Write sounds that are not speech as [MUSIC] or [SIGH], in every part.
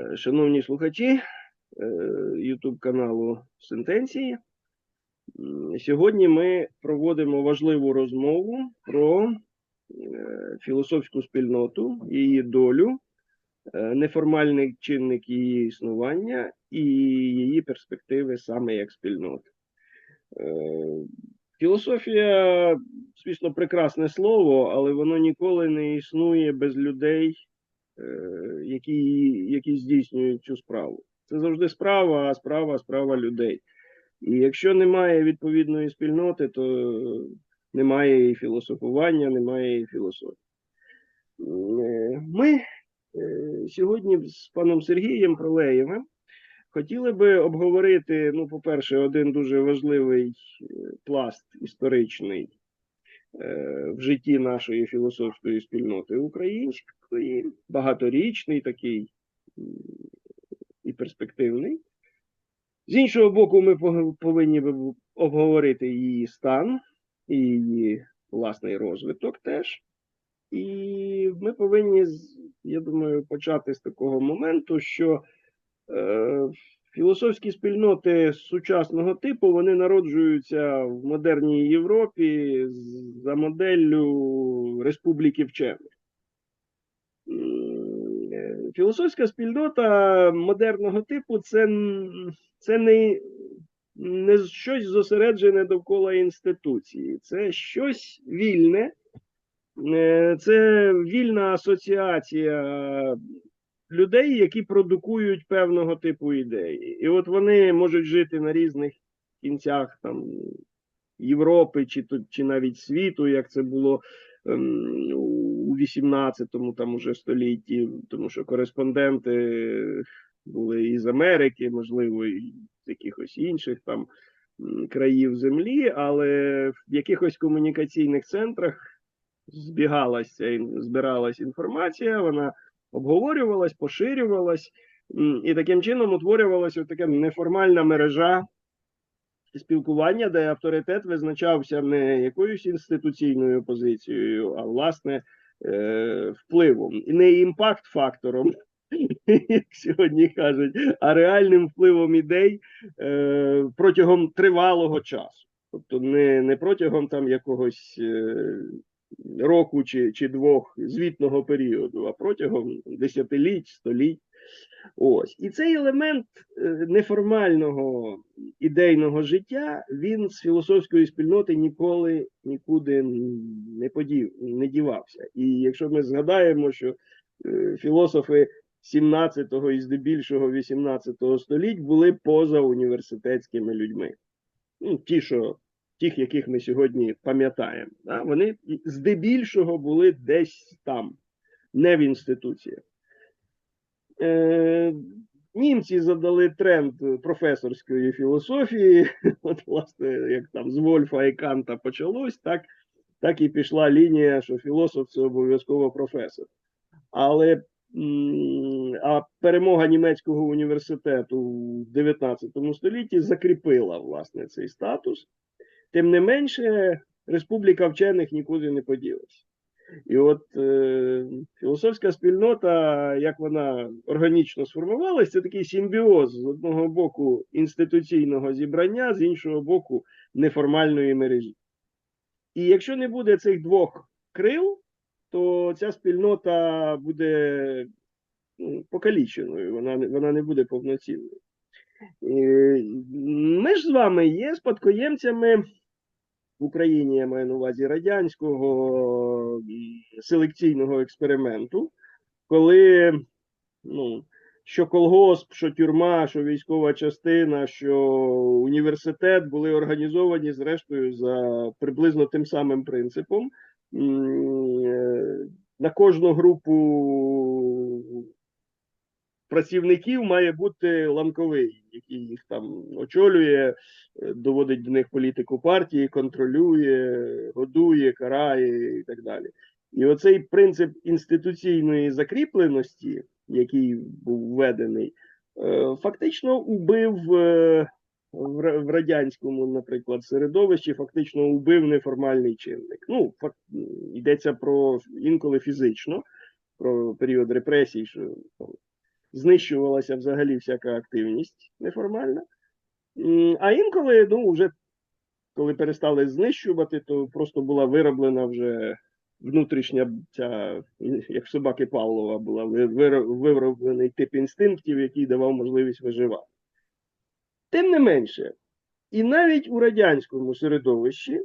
Е, Шановні слухачі YouTube каналу Сентенції. Сьогодні ми проводимо важливу розмову про е, філософську спільноту, її долю, е, неформальний чинник її існування і її перспективи саме як спільноти. Е, Філософія, звісно, прекрасне слово, але воно ніколи не існує без людей, е, які, які здійснюють цю справу. Це завжди справа, а справа справа людей. І якщо немає відповідної спільноти, то немає і філософування, немає і філософії. Е, Ми е, сьогодні з паном Сергієм Пролеєвим хотіли би обговорити, ну, по-перше, один дуже важливий е, пласт історичний е, в житті нашої філософської спільноти української, багаторічний такий і перспективний. З іншого боку, ми повинні обговорити її стан і її власний розвиток теж. І ми повинні, я думаю, почати з такого моменту, що е, філософські спільноти сучасного типу вони народжуються в модерній Європі за моделлю республіки вчених. Е, Філософська спільнота модерного типу це, це не, не щось зосереджене довкола інституції, це щось вільне, Е, це вільна асоціація людей, які продукують певного типу ідеї. І от вони можуть жити на різних кінцях там, Європи чи, чи навіть світу, як це було у 18-му там уже столітті, тому що кореспонденти були із Америки, можливо, і з якихось інших там країв землі, але в якихось комунікаційних центрах збігалася збиралась інформація, вона обговорювалась, поширювалась, і таким чином утворювалася така неформальна мережа спілкування, де авторитет визначався не якоюсь інституційною позицією, а власне е, впливом. Не імпакт-фактором, [LAUGHS] як сьогодні кажуть, а реальним впливом ідей е, протягом тривалого часу. Тобто не, не протягом там якогось е, року чи, чи двох звітного періоду, а протягом десятиліть, століть. Ось. І цей елемент е, неформального ідейного життя він з філософської спільноти ніколи нікуди не подів, не дівався. І якщо ми згадаємо, що е, філософи 17-го і здебільшого 18-го століть були поза університетськими людьми. Ну, ті, що тих, яких ми сьогодні пам'ятаємо, да? вони здебільшого були десь там, не в інституціях. Е, німці задали тренд професорської філософії. [LAUGHS] От, власне, як там з Вольфа і Канта почалось, так, так і пішла лінія, що філософ це обов'язково професор. Але а перемога німецького університету в 19 столітті закріпила власне цей статус. Тим не менше, республіка вчених нікуди не поділася. І от е, філософська спільнота, як вона органічно сформувалася, це такий симбіоз з одного боку інституційного зібрання, з іншого боку, неформальної мережі. І якщо не буде цих двох крил, то ця спільнота буде ну, покаліченою, вона, вона не буде повноцінною. Е, Ми ж з вами є спадкоємцями в Україні, я маю на увазі радянського селекційного експерименту, коли ну, що колгосп, що тюрма, що військова частина, що університет були організовані зрештою за приблизно тим самим принципом. Е, На кожну групу працівників має бути ланковий, який їх там очолює, е, доводить до них політику партії, контролює, годує, карає і так далі. І оцей принцип інституційної закріпленості, який був введений, е, фактично убив е, в радянському, наприклад, середовищі, фактично убив неформальний чинник. Ну, фак, йдеться про інколи фізично, про період репресій, що знищувалася взагалі всяка активність неформальна. А інколи, ну, вже коли перестали знищувати, то просто була вироблена вже внутрішня ця, як собаки Павлова, була вироблений тип інстинктів, який давав можливість виживати. Тим не менше, і навіть у радянському середовищі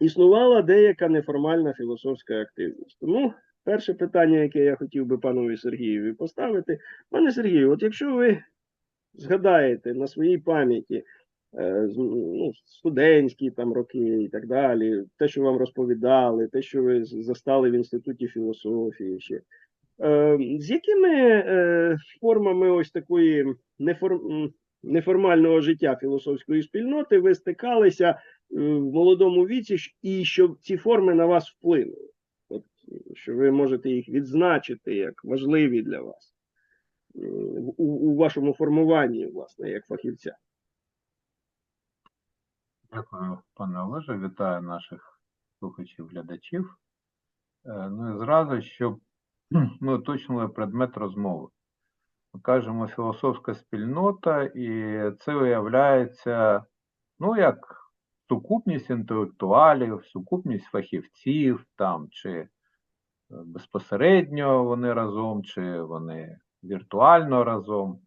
існувала деяка неформальна філософська активність. Тому перше питання, яке я хотів би панові Сергієві поставити, пане Сергію, от якщо ви згадаєте на своїй пам'яті е, ну, студентські там роки і так далі, те, що вам розповідали, те, що ви застали в інституті філософії ще. Е, з якими е, формами ось такої неформ... неформального життя філософської спільноти ви стикалися в молодому віці, і що ці форми на вас вплинули? Що ви можете їх відзначити як важливі для вас е, у, у вашому формуванні, власне, як фахівця? Дякую, пане Олеже. Вітаю наших слухачів, глядачів. Е, Ну і зразу, щоб [CLEARS THROAT] ми уточнили предмет розмови. Ми кажемо філософська спільнота, і це виявляється, ну, як сукупність інтелектуалів, сукупність фахівців там, чи безпосередньо вони разом, чи вони віртуально разом.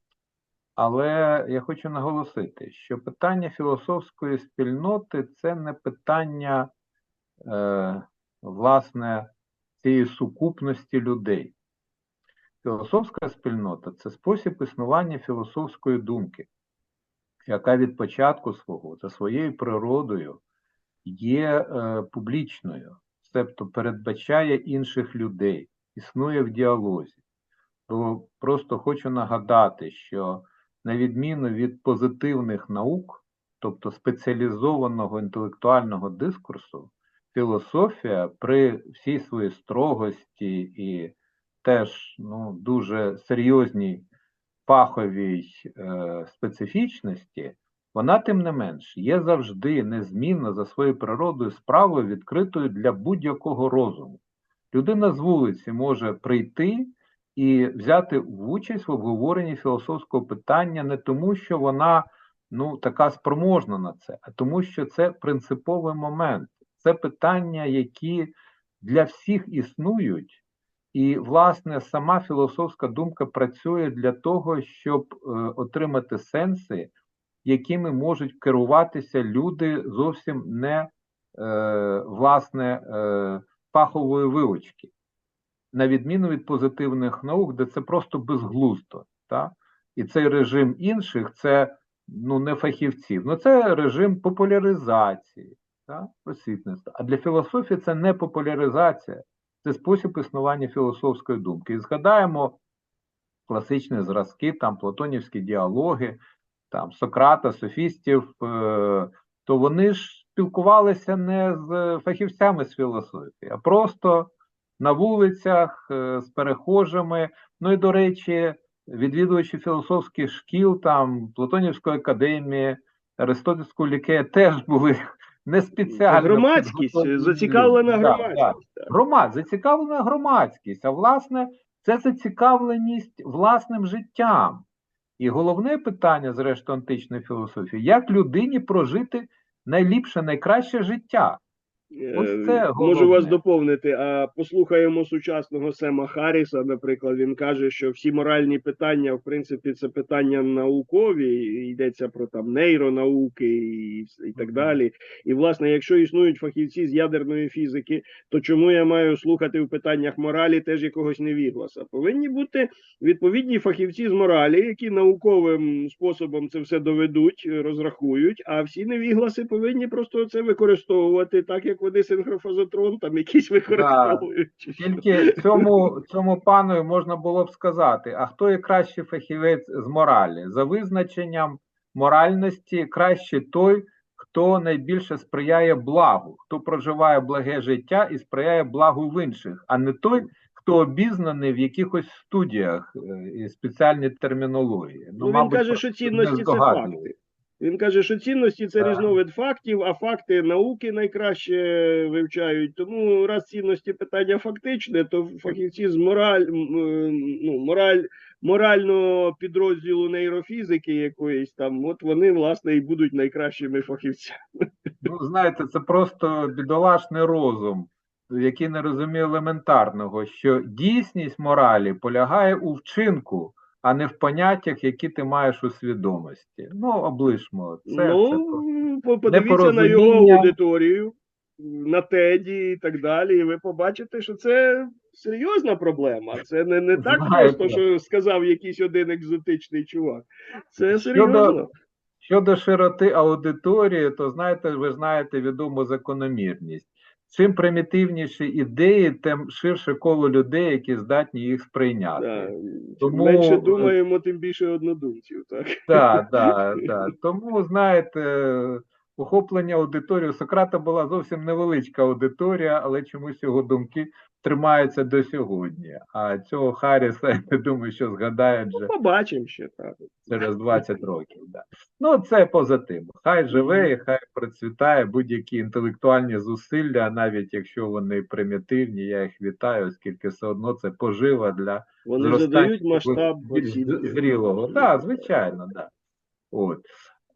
Але я хочу наголосити, що питання філософської спільноти це не питання, е, власне, цієї сукупності людей. Філософська спільнота це спосіб існування філософської думки, яка від початку свого за своєю природою є е, публічною, тобто передбачає інших людей, існує в діалозі. То просто хочу нагадати, що на відміну від позитивних наук, тобто спеціалізованого інтелектуального дискурсу, філософія при всій своїй строгості і теж ну, дуже серйозній фаховій е, специфічності, вона, тим не менш, є завжди незмінно за своєю природою справою відкритою для будь-якого розуму. Людина з вулиці може прийти і взяти участь в обговоренні філософського питання не тому, що вона ну, така спроможна на це, а тому, що це принциповий момент. Це питання, які для всіх існують, і, власне, сама філософська думка працює для того, щоб е, отримати сенси, якими можуть керуватися люди зовсім не е, власне е, фахової вилучки на відміну від позитивних наук, де це просто безглуздо. Та? І цей режим інших це ну, не фахівців, ну це режим популяризації, та? просвітництва. А для філософії це не популяризація, це спосіб існування філософської думки. І згадаємо класичні зразки, там платонівські діалоги, там Сократа, софістів, е, то вони ж спілкувалися не з фахівцями з філософії, а просто на вулицях е, з перехожими. Ну і до речі, відвідувачі філософських шкіл, там Платонівської академії, Аристотельського лікея теж були не спеціально. Громадськість, зацікавлена громадськість. так. Громад, зацікавлена громадськість, а власне, це зацікавленість власним життям. І головне питання, зрештою, античної філософії, як людині прожити найліпше, найкраще життя. Ось Е, це Можу вас доповнити. А послухаємо сучасного Сема Харріса, наприклад, він каже, що всі моральні питання, в принципі, це питання наукові, йдеться про там нейронауки і, і так далі. І власне, якщо існують фахівці з ядерної фізики, то чому я маю слухати в питаннях моралі теж якогось невігласа? Повинні бути відповідні фахівці з моралі, які науковим способом це все доведуть, розрахують. А всі невігласи повинні просто це використовувати, так як вони синхрофазотрон там якісь використовують. що. Тільки цьому, цьому пану можна було б сказати, а хто є кращий фахівець з моралі? За визначенням моральності краще той, хто найбільше сприяє благу, хто проживає благе життя і сприяє благу в інших, а не той, хто обізнаний в якихось студіях е, і спеціальній термінології. Ну, він мабуть, каже, що цінності це факти. Він каже, що цінності це різновид фактів, а факти науки найкраще вивчають. Тому раз цінності питання фактичне, то фахівці з мораль, е, ну, мораль, морального підрозділу нейрофізики якоїсь там, от вони, власне, і будуть найкращими фахівцями. Ну, знаєте, це просто бідолашний розум, який не розуміє елементарного, що дійсність моралі полягає у вчинку, а не в поняттях, які ти маєш у свідомості. Ну, облишмо. Це, це ну, по- подивіться на його аудиторію, на теді і так далі, і ви побачите, що це серйозна проблема. Це не, не так Знаєте. просто, що сказав якийсь один екзотичний чувак. Це серйозно. Щодо, щодо широти аудиторії, то знаєте, ви знаєте відому закономірність. Чим примітивніші ідеї, тим ширше коло людей, які здатні їх сприйняти. Да. Тому- менше думаємо, тим більше однодумців. Так? Так, так, так. Тому, знаєте, охоплення аудиторії у Сократа була зовсім невеличка аудиторія, але чомусь його думки тримаються до сьогодні. А цього Харріса, [LAUGHS] я не думаю, що згадають вже Ну, побачимо ще так. через 20 років. Да. Ну, це позитивно. Хай живе і хай процвітає будь-які інтелектуальні зусилля, навіть якщо вони примітивні, я їх вітаю, оскільки все одно це пожива для Вони зростання задають масштаб зрілого. Так, звичайно, так. От.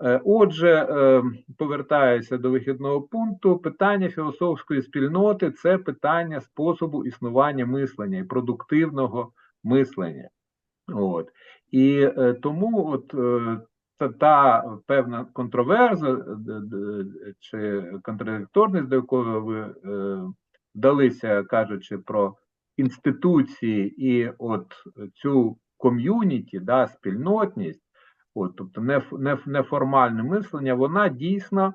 Е, Отже, е, повертаюся до вихідного пункту. Питання філософської спільноти це питання способу існування мислення і продуктивного мислення. От. І е, тому от, це та певна контроверза чи контрадикторність, до якої ви вдалися, кажучи про інституції і от цю ком'юніті, да, спільнотність, от, тобто не, неформальне мислення, вона дійсно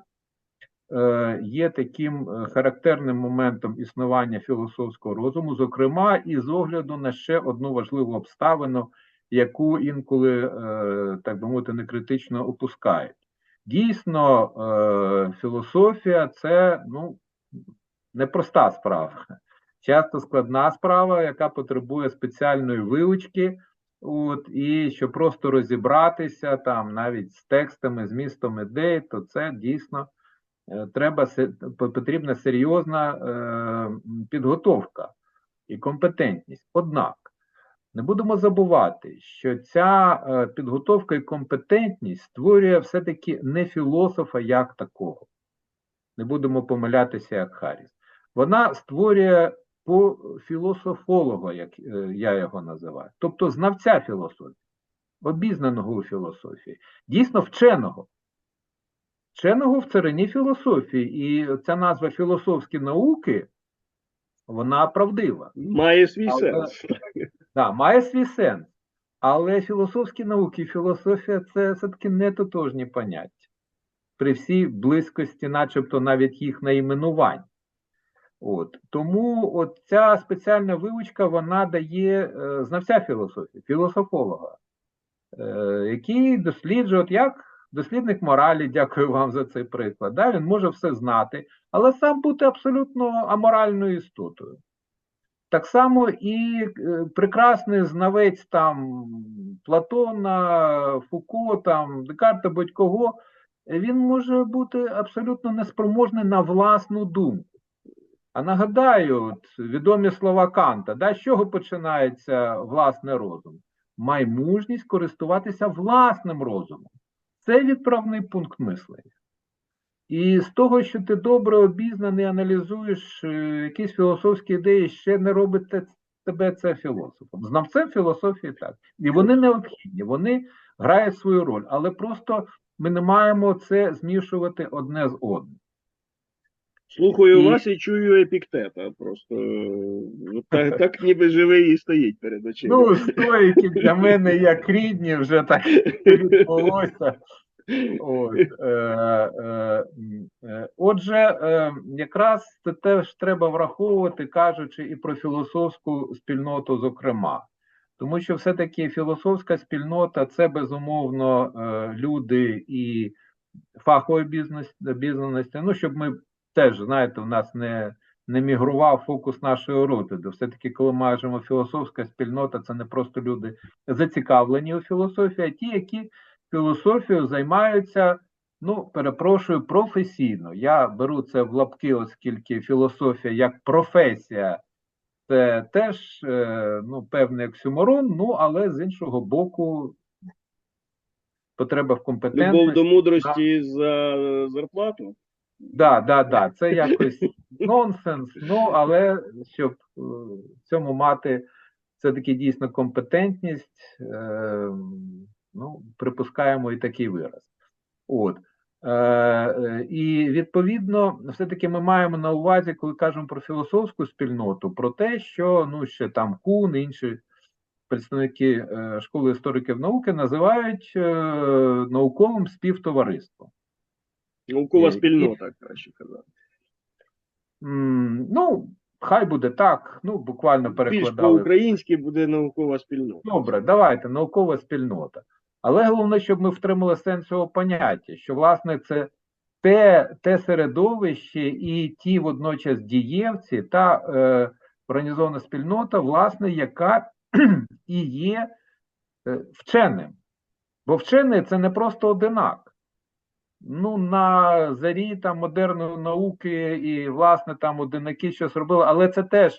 е, є таким е, характерним моментом існування філософського розуму, зокрема, і з огляду на ще одну важливу обставину, яку інколи, е, так би мовити, некритично опускають. Дійсно, е, філософія це ну, непроста справа, часто складна справа, яка потребує спеціальної вивчки, от, і що просто розібратися там навіть з текстами, з містом ідей, то це дійсно е, треба потрібна серйозна е, підготовка і компетентність. Однак не будемо забувати, що ця е, підготовка і компетентність створює все-таки не філософа як такого. Не будемо помилятися, як Харріс. Вона створює по філософолога, як е, я його називаю, тобто знавця філософії, обізнаного у філософії, дійсно вченого. Вченого в царині філософії. І ця назва філософські науки, вона правдива. Має свій Але- сенс. Да, має свій сенс. Але філософські науки і філософія це все-таки не тотожні поняття. При всій близькості, начебто навіть їх найменувань. От. Тому от ця спеціальна вивучка вона дає е, знавця філософії, філософолога, е, який досліджує, от як дослідник моралі, [LAUGHS] дякую вам за цей приклад. Да, він може все знати, але сам бути абсолютно аморальною істотою. Так само і е, прекрасний знавець там Платона, Фуко, там, Декарта, будь-кого, він може бути абсолютно неспроможний на власну думку. А нагадаю, от, відомі слова Канта, да, з чого починається власний розум? Май мужність користуватися власним розумом. Це відправний пункт мислення. І з того, що ти добре обізнаний, аналізуєш е, якісь філософські ідеї, ще не робить те- тебе це філософом. Знавцем філософії так. І вони необхідні, вони грають свою роль, але просто ми не маємо це змішувати одне з одним. Слухаю І- вас і чую епіктета. Просто е, так, так ніби живий і стоїть перед очима. Ну, стоїки для мене як рідні, вже так відбулося. От, е, е, отже, е, якраз це теж треба враховувати, кажучи і про філософську спільноту, зокрема. Тому що все-таки філософська спільнота це безумовно е, люди і фахової бізнес, обізнаності. Ну, щоб ми теж, знаєте, в нас не, не мігрував фокус нашої розгляду. Все-таки, коли ми кажемо філософська спільнота, це не просто люди зацікавлені у філософії, а ті, які філософією займаються ну, перепрошую, професійно. Я беру це в лапки, оскільки філософія як професія це теж е, ну, певний оксюморон, ну, але з іншого боку, потреба в Любов компетентності. до мудрості за зарплату. Да, да, да, це якось нонсенс, ну, але щоб е, в цьому мати все-таки дійсно компетентність, е, ну, припускаємо і такий вираз. От. Е, е, і відповідно, все-таки ми маємо на увазі, коли кажемо про філософську спільноту, про те, що ну, ще там Кун, інші представники е, школи істориків науки називають е, науковим співтовариством. Наукова спільнота, краще казати. Ну, хай буде так. Ну, буквально Більш перекладали. по-українськи буде наукова спільнота. Добре, давайте, наукова спільнота. Але головне, щоб ми втримали сенс цього поняття, що, власне, це те, те середовище і ті водночас дієвці, та е, організована спільнота, власне, яка [CLEARS THROAT] і є е, вченим. Бо вчений це не просто одинак. Ну, на зарі там модерної науки і, власне, там одинаки щось робили, але це теж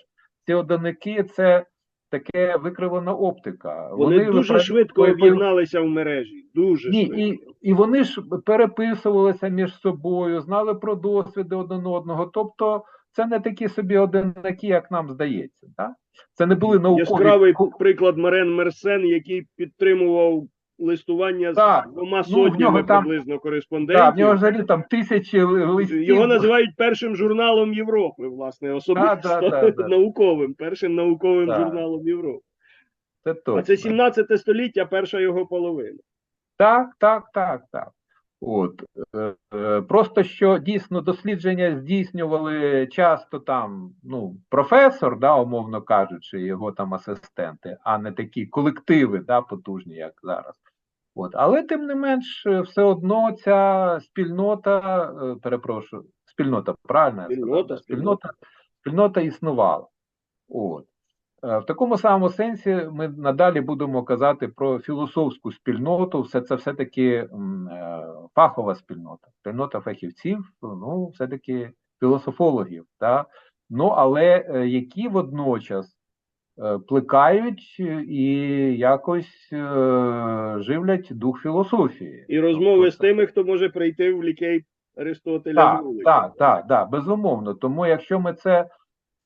ці одинаки це таке викривана оптика. Вони, дуже випра- швидко об'єдналися в мережі. Дуже Ні, швидко. і, і вони ж переписувалися між собою, знали про досвіди один одного. Тобто, це не такі собі одинаки, як нам здається. Так? Це не були наукові Яскравий приклад Марен Мерсен, який підтримував листування Так, з двома ну, сотнями нього там- приблизно Да, в нього взагалі там тисячі листів. Його називають першим журналом Європи, власне, особисто да, да, да. науковим, першим науковим Так. журналом Європи. Це точно. А це 17 століття, перша його половина. Так, так, так, так. От е, е, просто що дійсно дослідження здійснювали часто там, ну, професор, да, умовно кажучи, його там асистенти, а не такі колективи, да, потужні, як зараз. От, але тим не менш, е, все одно ця спільнота, е, перепрошую, спільнота, правильно? Спільнота, спільнота, спільнота існувала. От. Е, В такому самому сенсі ми надалі будемо казати про філософську спільноту. Все це все-таки фахова спільнота, спільнота фахівців, ну, все-таки філософологів. Да? Ну, але які водночас плекають і якось е, живлять дух філософії. І розмови Тобто з тими, хто може прийти в лікей Аристотеля так, так, так, так, безумовно. Тому якщо ми це,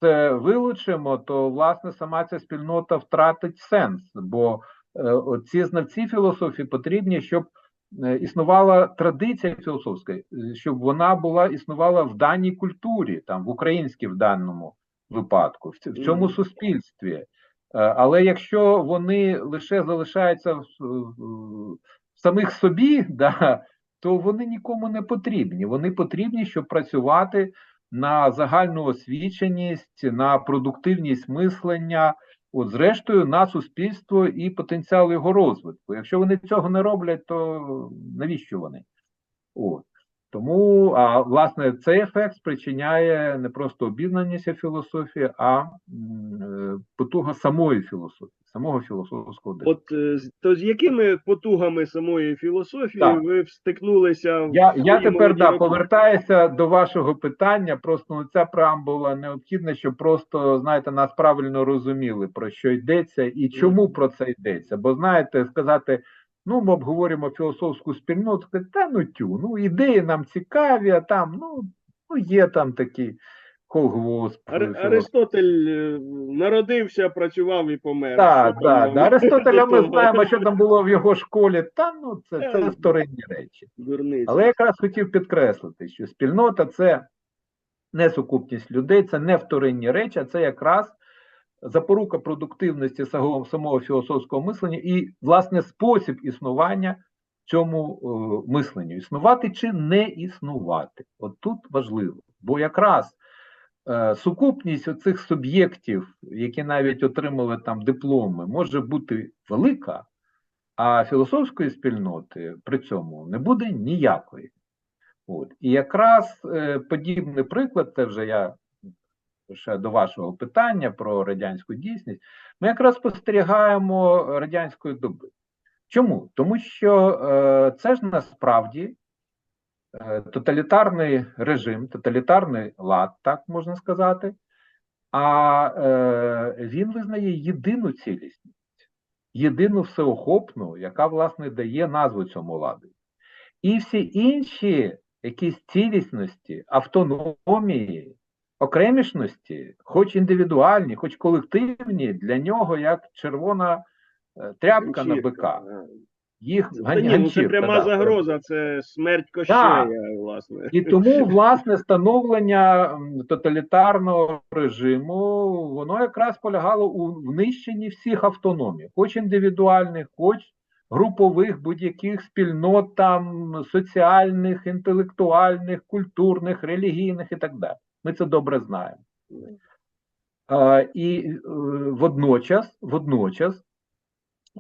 це вилучимо, то власне сама ця спільнота втратить сенс, бо е, ці знавці філософії потрібні, щоб е, існувала традиція філософська, е, щоб вона була існувала в даній культурі, там в українській в даному випадку, в, цьому суспільстві. Е, Але якщо вони лише залишаються в, в- в самих собі, [LAUGHS] да, то вони нікому не потрібні. Вони потрібні, щоб працювати на загальну освіченість, на продуктивність мислення, от зрештою на суспільство і потенціал його розвитку. Якщо вони цього не роблять, то навіщо вони? От. Тому, а власне, цей ефект спричиняє не просто обізнаність філософії, а потуга самої філософії, самого філософського дискурсу. От е, то з якими потугами самої філософії Так. ви встикнулися в Я, я тепер да, повертаюся до вашого питання. Просто ну, ця преамбула необхідна, щоб просто знаєте, нас правильно розуміли про що йдеться і чому про це йдеться. Бо знаєте, сказати, ну ми обговорюємо філософську спільноту, та ну тю, ну ідеї нам цікаві, а там ну, ну є там такий колгосп. Ар- Аристотель е, народився, працював і помер. Так, Що так, да. Аристотеля ми [LAUGHS] знаємо, що там було в його школі. Та ну це, це Е, вторинні речі. Дурниця. Але я якраз хотів підкреслити, що спільнота це не сукупність людей, це не вторинні речі, а це якраз запорука продуктивності самого, філософського мислення і, власне, спосіб існування цьому е, мисленню. Існувати чи не існувати. От тут важливо. Бо якраз е, сукупність оцих суб'єктів, які навіть отримали там дипломи, може бути велика, а філософської спільноти при цьому не буде ніякої. От. І якраз е, подібний приклад, це вже я ще до вашого питання про радянську дійсність, ми якраз спостерігаємо радянської доби. Чому? Тому що е, це ж насправді е, тоталітарний режим, тоталітарний лад, так можна сказати, а е, він визнає єдину цілісність, єдину всеохопну, яка, власне, дає назву цьому ладу. І всі інші якісь цілісності, автономії, окремішності, хоч індивідуальні, хоч колективні, для нього як червона е, тряпка на Ганчірка, бика. Їх Та ні, ну це пряма да. загроза, це смерть Кощея, власне. І тому, [LAUGHS] власне, становлення тоталітарного режиму, воно якраз полягало у внищенні всіх автономій, хоч індивідуальних, хоч групових будь-яких спільнот, там, соціальних, інтелектуальних, культурних, релігійних і так далі. Ми це добре знаємо. А, і е, водночас, водночас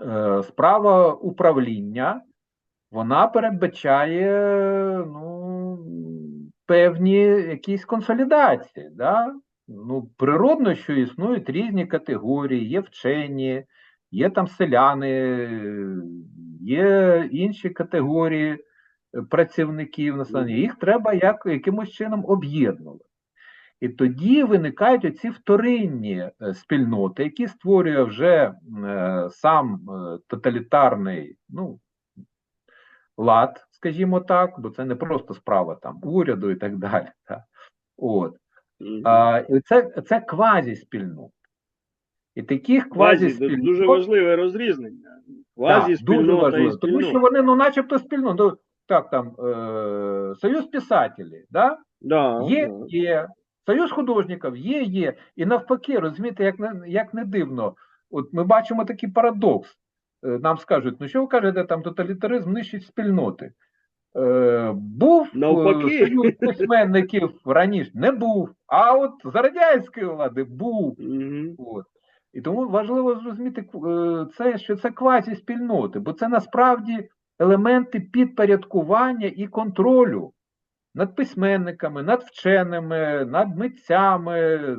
е, справа управління вона передбачає ну, певні якісь консолідації. Да? Ну, природно, що існують різні категорії, є вчені, є там селяни, є інші категорії е, працівників населення. Їх треба як, якимось чином об'єднувати. І тоді виникають оці вторинні е, спільноти, які створює вже е, сам е, тоталітарний ну, лад, скажімо так, бо це не просто справа там уряду і так далі. Так. От. А, і це, це квазі-спільноти. І таких Квазі, дуже важливе розрізнення. Квазі так, дуже і тому що вони, ну, начебто, спільноти. Ну, так, там, е, Союз писателів, да? Да, Є, да. є. Союз художників є, є. І навпаки, розумієте, як не, як не дивно. От ми бачимо такий парадокс. Е, Нам скажуть, ну що ви кажете, там тоталітаризм нищить спільноти. Е, був е, Навпаки. союз письменників раніше, не був. А от за радянської влади був. Мгм. От. І тому важливо зрозуміти е, це, що це квазі-спільноти, бо це насправді елементи підпорядкування і контролю над письменниками, над вченими, над митцями,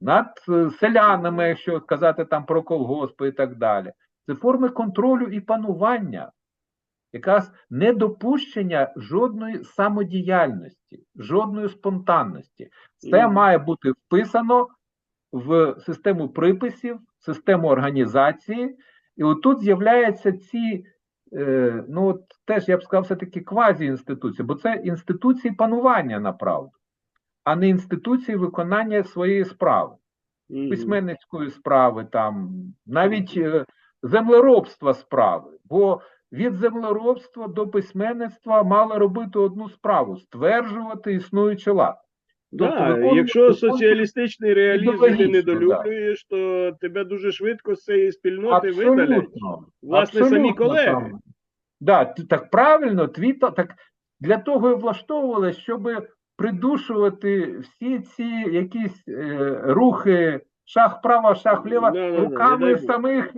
над е, селянами, якщо казати там про колгоспи і так далі. Це форми контролю і панування, якраз недопущення жодної самодіяльності, жодної спонтанності. Це має бути вписано в систему приписів, систему організації, і отут з'являються ці, ну от теж я б сказав, все-таки квазі-інституції, бо це інституції панування направду, а не інституції виконання своєї справи, письменницької справи, там, навіть е, землеробства справи. Бо від землеробства до письменництва мали робити одну справу стверджувати існуючий лад. Тобто Да, виконувати якщо соціалістичний реалізм ти недолюблюєш, то тебе дуже швидко з цієї спільноти видалять. Абсолютно. Власне, самі колеги. там. Да, так правильно, твій та- так для того і влаштовували, щоб придушувати всі ці якісь е, рухи шах вправо, шах вліво Да-да-да, руками дай Бог. самих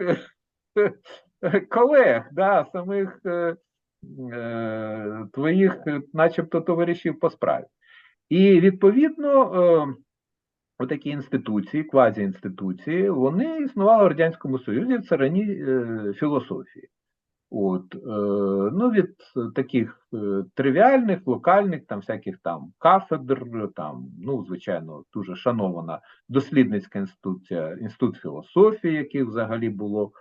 [LAUGHS] колег, да, самих е, е, твоїх, начебто, товаришів по справі. І відповідно. Е, Отакі інституції, квазі-інституції, вони існували в Радянському Союзі в царині е, філософії. От, е, ну, від таких е, тривіальних, локальних, там всяких там кафедр, там, ну, звичайно, дуже шанована дослідницька інституція, інститут філософії, який взагалі було.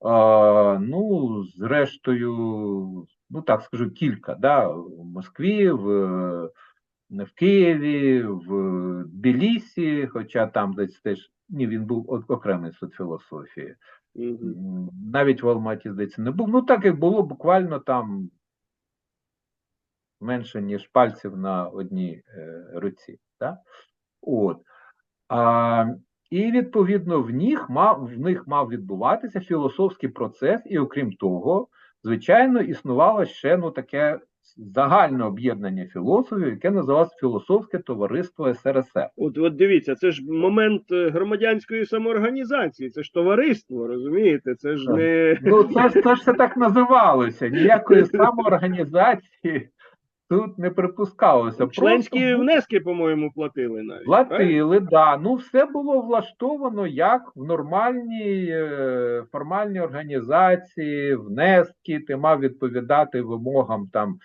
А, ну, зрештою, ну так скажу, кілька, да, в Москві, в, е, в Києві, в Тбілісі, хоча там десь теж ні, він був окремий інститут філософії. Мгм. М, Навіть в Алматі, здається, не був. Ну, так як було буквально там менше, ніж пальців на одній е, руці. Да? От. А, і відповідно в них мав в них мав відбуватися філософський процес, і окрім того, звичайно, існувало ще ну таке загальне об'єднання філософів, яке називалось Філософське товариство СРСР. От, от дивіться, це ж момент е, громадянської самоорганізації, це ж товариство, розумієте? Це ж не Ну, це ж це ж все так називалося. Ніякої самоорганізації тут не припускалося. членські Просто внески, по-моєму, платили навіть. Платили, да. Ну, все було влаштовано як в нормальній е, формальній організації, внески, ти мав відповідати вимогам там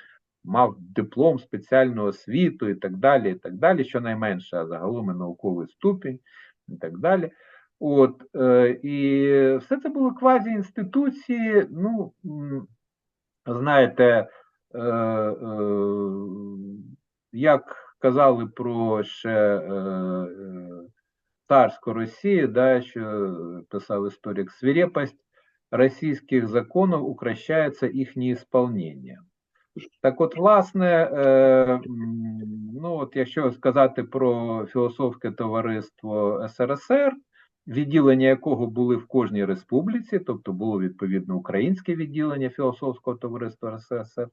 мав диплом спеціальну освіту і так далі, і так далі, щонайменше, а загалом і науковий ступінь і так далі. От, е, і все це були квазі-інституції, ну, знаєте, е, е, як казали про ще царську Росію, да, що писав історик, свирепость російських законів укращається їхнє ісполнення. Так от, власне, е, ну от якщо сказати про філософське товариство СРСР, відділення якого були в кожній республіці, тобто було відповідно українське відділення філософського товариства СРСР,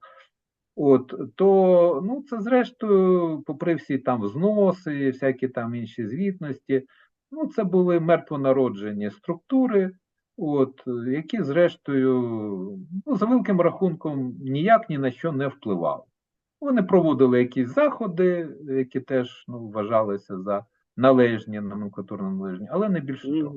От, то ну, це зрештою, попри всі там взноси, всякі там інші звітності, ну, це були мертвонароджені структури, от, які, зрештою, ну, за великим рахунком, ніяк ні на що не впливали. Вони проводили якісь заходи, які теж ну, вважалися за належні, номенклатурно належні, але не більше того.